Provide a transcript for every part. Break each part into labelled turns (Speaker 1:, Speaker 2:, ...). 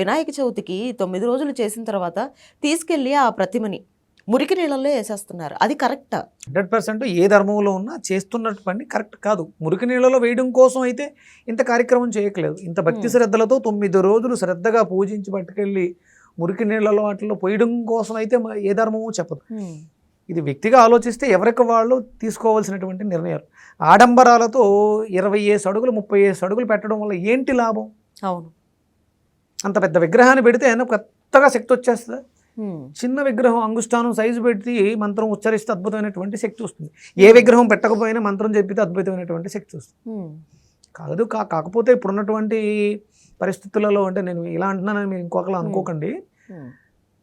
Speaker 1: వినాయక చవితికి తొమ్మిది రోజులు చేసిన తర్వాత తీసుకెళ్ళి ఆ ప్రతిమని మురికి నీళ్ళల్లో వేసేస్తున్నారు. అది కరెక్టా?
Speaker 2: హండ్రెడ్ పర్సెంట్ ఏ ధర్మంలో ఉన్నా చేస్తున్నట్టు పని కరెక్ట్ కాదు. మురికి నీళ్ళలో వేయడం కోసం అయితే ఇంత కార్యక్రమం చేయట్లేదు. ఇంత భక్తి. శ్రద్ధలతో తొమ్మిది రోజులు శ్రద్ధగా పూజించి పట్టుకెళ్ళి మురికి నీళ్ళలో వాటిలో పోయడం కోసం అయితే మ- ఏ ధర్మము చెప్పదు. ఇది వ్యక్తిగా ఆలోచిస్తే ఎవరికి వాళ్ళు తీసుకోవాల్సినటువంటి నిర్ణయాలు. ఆడంబరాలతో ఇరవై ఏసు అడుగులు ముప్పై ఏసు అడుగులు పెట్టడం వల్ల ఏంటి లాభం?
Speaker 1: అవును.
Speaker 2: అంత పెద్ద విగ్రహాన్ని పెడితే కొత్తగా శక్తి వచ్చేస్తుంది? చిన్న విగ్రహం అంగుష్టానం సైజు పెట్టి మంత్రం ఉచ్చరిస్తే అద్భుతమైనటువంటి శక్తి వస్తుంది. ఏ విగ్రహం పెట్టకపోయినా మంత్రం చెప్పితే అద్భుతమైనటువంటి శక్తి వస్తుంది. కాదు కా కాకపోతే ఇప్పుడున్నటువంటి పరిస్థితులలో అంటే నేను ఇలా అంటున్నానని మీరు ఇంకొకలా అనుకోకండి.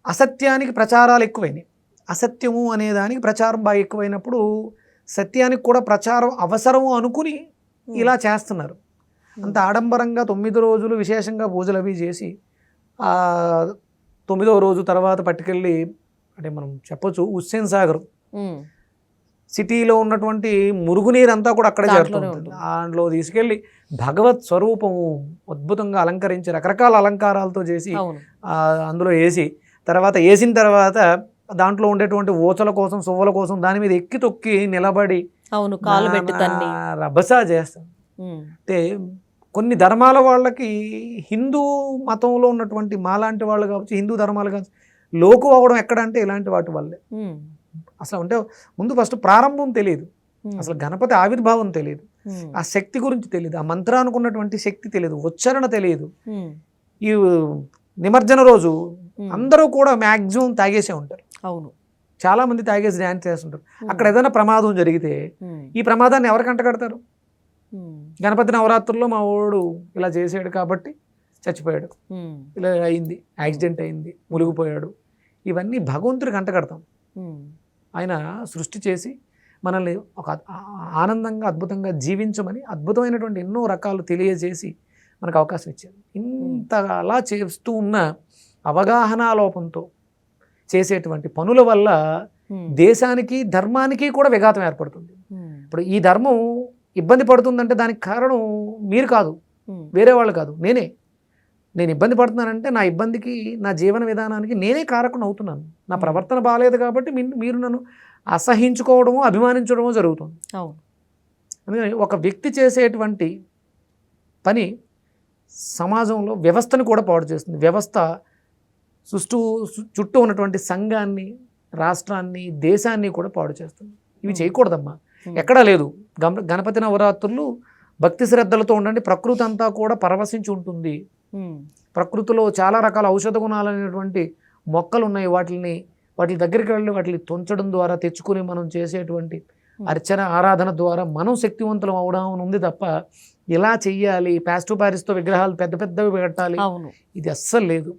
Speaker 2: అసత్యానికి ప్రచారాలు ఎక్కువైనాయి. అసత్యము అనే దానికి ప్రచారం బాగా ఎక్కువైనప్పుడు సత్యానికి కూడా ప్రచారం అవసరము అనుకుని ఇలా చేస్తున్నారు. అంత ఆడంబరంగా తొమ్మిది రోజులు విశేషంగా పూజలు అవి చేసి ఆ తొమ్మిదవ రోజు తర్వాత పట్టుకెళ్ళి అంటే మనం చెప్పొచ్చు హుస్సేన్ సాగర్. సిటీలో ఉన్నటువంటి మురుగునీరు అంతా కూడా అక్కడే చేరుతుంది. దాంట్లో తీసుకెళ్ళి భగవత్ స్వరూపము అద్భుతంగా అలంకరించి రకరకాల అలంకారాలతో చేసి అందులో వేసి తర్వాత వేసిన తర్వాత దాంట్లో ఉండేటువంటి ఊచల కోసం సువ్వల కోసం దాని మీద ఎక్కి తొక్కి నిలబడి
Speaker 1: అవును కాలు పెట్టి
Speaker 2: రభస చేస్తాం. అంటే కొన్ని ధర్మాల వాళ్ళకి హిందూ మతంలో ఉన్నటువంటి మాలాంటి వాళ్ళు కావచ్చు హిందూ ధర్మాలు కావచ్చు లోకు అవ్వడం ఎక్కడ అంటే ఇలాంటి వాటి వల్లే. అసలు అంటే ముందు ఫస్ట్ ప్రారంభం తెలియదు. అసలు గణపతి ఆవిర్భావం తెలియదు. ఆ శక్తి గురించి తెలియదు. ఆ మంత్రానికి ఉన్నటువంటి శక్తి తెలియదు. ఉచ్చారణ తెలియదు. ఈ నిమజ్జన రోజు అందరూ కూడా మ్యాక్సిమం తాగేసే ఉంటారు.
Speaker 1: అవును.
Speaker 2: చాలా మంది తాగేసి డ్యాన్స్ చేస్తుంటారు. అక్కడ ఏదైనా ప్రమాదం జరిగితే ఈ ప్రమాదాన్ని ఎవరికి అంటగడతారు? గణపతి నవరాత్రుల్లో మా వాడు ఇలా చేసాడు కాబట్టి చచ్చిపోయాడు. ఇలా అయింది యాక్సిడెంట్ అయింది మునిగిపోయాడు. ఇవన్నీ భగవంతుడికి అంటగడతాం ఆయన సృష్టి చేసి మనల్ని ఒక ఆనందంగా అద్భుతంగా జీవించమని అద్భుతమైనటువంటి ఎన్నో రకాలు తెలియజేసి మనకు అవకాశం ఇచ్చారు. ఇంత అలా చేస్తూ ఉన్న అవగాహన లోపంతో చేసేటువంటి పనుల వల్ల దేశానికి ధర్మానికి కూడా విఘాతం ఏర్పడుతుంది. ఇప్పుడు ఈ ధర్మం ఇబ్బంది పడుతుందంటే దానికి కారణం మీరు కాదు వేరే వాళ్ళు కాదు నేనే. నేను ఇబ్బంది పడుతున్నానంటే నా ఇబ్బందికి నా జీవన విధానానికి నేనే కారకుని అవుతున్నాను. నా ప్రవర్తన బాగాలేదు కాబట్టి మీరు నన్ను అసహించుకోవడము అభిమానించడము జరుగుతుంది.
Speaker 1: అవును.
Speaker 2: అందుకని ఒక వ్యక్తి చేసేటువంటి పని సమాజంలో వ్యవస్థను కూడా పాడు చేస్తుంది. వ్యవస్థ చుట్టూ చుట్టూ ఉన్నటువంటి సంఘాన్ని రాష్ట్రాన్ని దేశాన్ని కూడా పాడు చేస్తుంది. ఇవి. చేయకూడదమ్మా. ఎక్కడా లేదు. గణపతి నవరాత్రులు భక్తి శ్రద్ధలతో ఉండండి. ప్రకృతి అంతా కూడా పరవశించి ఉంటుంది. ప్రకృతిలో చాలా రకాల ఔషధ గుణాలైనటువంటి మొక్కలు ఉన్నాయి వాటిని వాటి దగ్గరికి వెళ్ళి వాటిని తుంచడం ద్వారా తెచ్చుకుని మనం చేసేటువంటి అర్చన ఆరాధన ద్వారా మనం శక్తివంతులం అవడం ఉంది తప్ప ఇలా చెయ్యాలి. ప్యాస్టో ప్యారిస్తో విగ్రహాలు పెద్ద పెద్దవి పెట్టాలి.
Speaker 1: అవును.
Speaker 2: ఇది అస్సలు లేదు.